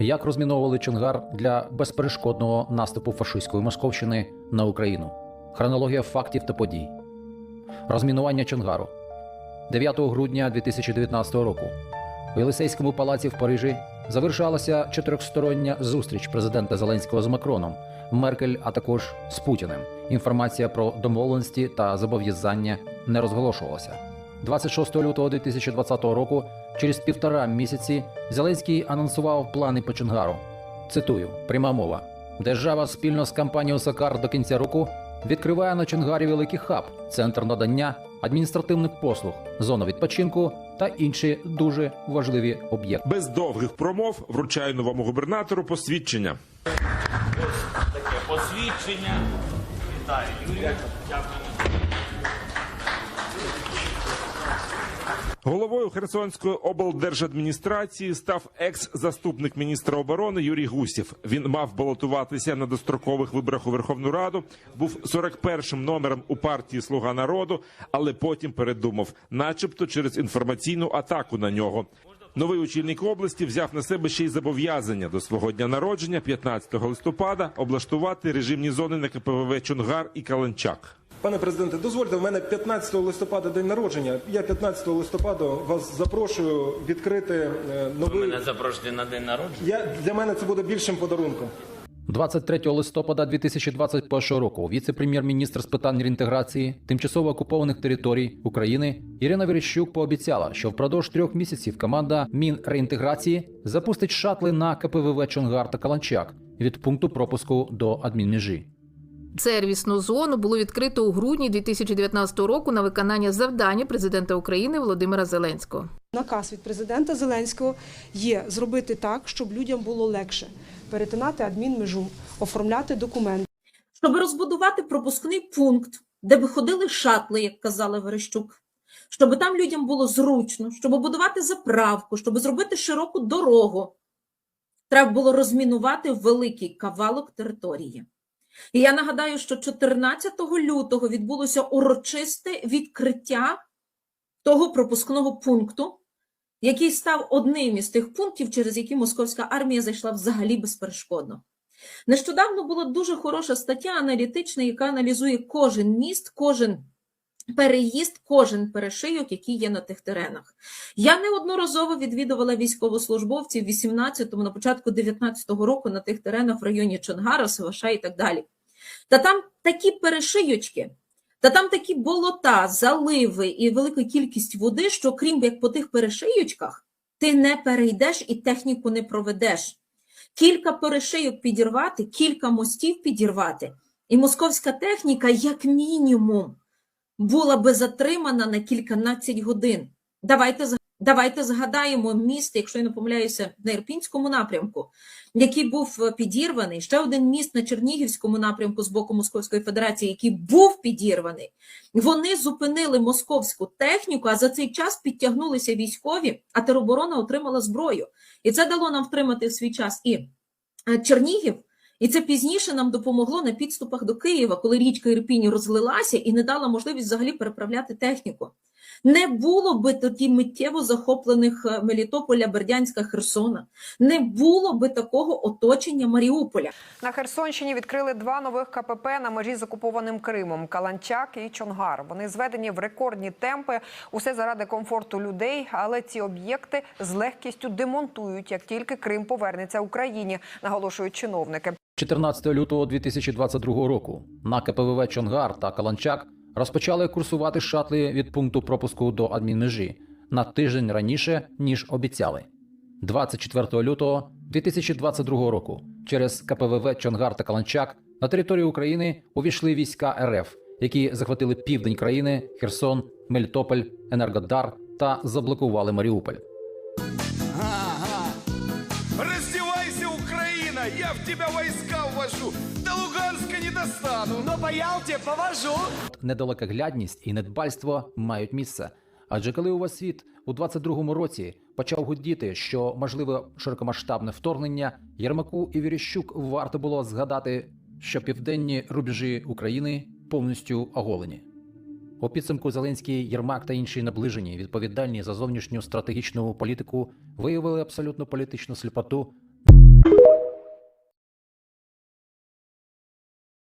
Як розміновували Чонгар для безперешкодного наступу фашистської Московщини на Україну? Хронологія фактів та подій. Розмінування Чонгару 9 грудня 2019 року у Єлисейському палаці в Парижі завершалася чотирьохстороння зустріч президента Зеленського з Макроном, Меркель, а також з Путіним. Інформація про домовленості та зобов'язання не розголошувалася. 26 лютого 2020 року, через півтора місяці, Зеленський анонсував плани по Чонгару. Цитую: пряма мова. Держава спільно з компанією Сакар до кінця року відкриває на Чонгарі великий хаб, центр надання адміністративних послуг, зону відпочинку та інші дуже важливі об'єкти. Без довгих промов вручаю новому губернатору посвідчення. Ось таке посвідчення. Вітаю, Юрію. Дякую. Головою Херсонської облдержадміністрації став екс-заступник міністра оборони Юрій Гусєв. Він мав балотуватися на дострокових виборах у Верховну Раду, був 41-м номером у партії Слуга народу, але потім передумав, начебто через інформаційну атаку на нього. Новий очільник області взяв на себе ще й зобов'язання до свого дня народження, 15 листопада, облаштувати режимні зони на КПВВ Чонгар і Каланчак. Пане президенте, дозвольте, в мене 15 листопада день народження. Я 15 листопада вас запрошую відкрити е, Ви мене запрошуєте на день народження. Я для мене це буде більшим подарунком. 23 листопада 2021 року віце-прем'єр-міністр з питань реінтеграції тимчасово окупованих територій України Ірина Верещук пообіцяла, що впродовж трьох місяців команда Мінреінтеграції запустить шатли на КПВВ Чонгар та Каланчак від пункту пропуску до адмінмежі. Сервісну зону було відкрито у грудні 2019 року на виконання завдання президента України Володимира Зеленського. Наказ від президента Зеленського є зробити так, щоб людям було легше перетинати адмінмежу, оформляти документи. щоб розбудувати пропускний пункт, де би ходили шатли, як казала Верещук, щоб там людям було зручно, щоб будувати заправку, щоб зробити широку дорогу. Треба було розмінувати великий кавалок території. І я нагадаю, що 14 лютого відбулося урочисте відкриття того пропускного пункту, який став одним із тих пунктів, через які московська армія зайшла взагалі безперешкодно. Нещодавно була дуже хороша стаття аналітична, яка аналізує кожен міст, кожен переїзд, кожен перешийок, який є на тих теренах. Я неодноразово відвідувала військовослужбовців 18-му, на початку 19-го року на тих теренах в районі Чонгара, Севаша і так далі. Та там такі перешийочки, та там такі болота, заливи і велика кількість води, що крім як по тих перешийочках, ти не перейдеш і техніку не проведеш кілька перешийок підірвати, кілька мостів підірвати, і московська техніка, як мінімум, була би затримана на кільканадцять годин. Давайте, давайте згадаємо міст, якщо я не помиляюся, на Ірпінському напрямку, який був е, підірваний. Ще один міст на Чернігівському напрямку з боку Московської Федерації, який був підірваний. Вони зупинили московську техніку, а за цей час підтягнулися військові, а тероборона отримала зброю. І це дало нам втримати в свій час і е, Чернігів, і це пізніше нам допомогло на підступах до Києва, коли річка Ірпінь розлилася і не дала можливість взагалі переправляти техніку. Не було би тоді миттєво захоплених е, Мелітополя, Бердянська, Херсона. Не було би такого оточення Маріуполя. На Херсонщині відкрили два нових КПП на межі з окупованим Кримом Каланчак і Чонгар. Вони зведені в рекордні темпи. Усе заради комфорту людей, але ці об'єкти з легкістю демонтують, як тільки Крим повернеться Україні, наголошують чиновники. 14 лютого 2022 року на КПВВ Чонгар та Каланчак розпочали курсувати шатли від пункту пропуску до адмінмежі на тиждень раніше, ніж обіцяли. 24 лютого 2022 року через КПВВ Чонгар та Каланчак на територію України увійшли війська РФ, які захватили південь країни, Херсон, Мелітополь, Енергодар та заблокували Маріуполь. Я в тебя войска ввожу! До Луганска не достану! Но по Ялте повожу! недалекоглядність і недбальство мають місце. Адже коли у вас світ у 22-му році почав гудіти, що можливе широкомасштабне вторгнення, Єрмаку і Віріщук варто було згадати, що південні рубежі України повністю оголені. У підсумку Зеленський, Єрмак та інші наближені, відповідальні за зовнішню стратегічну політику, виявили абсолютну політичну сліпоту.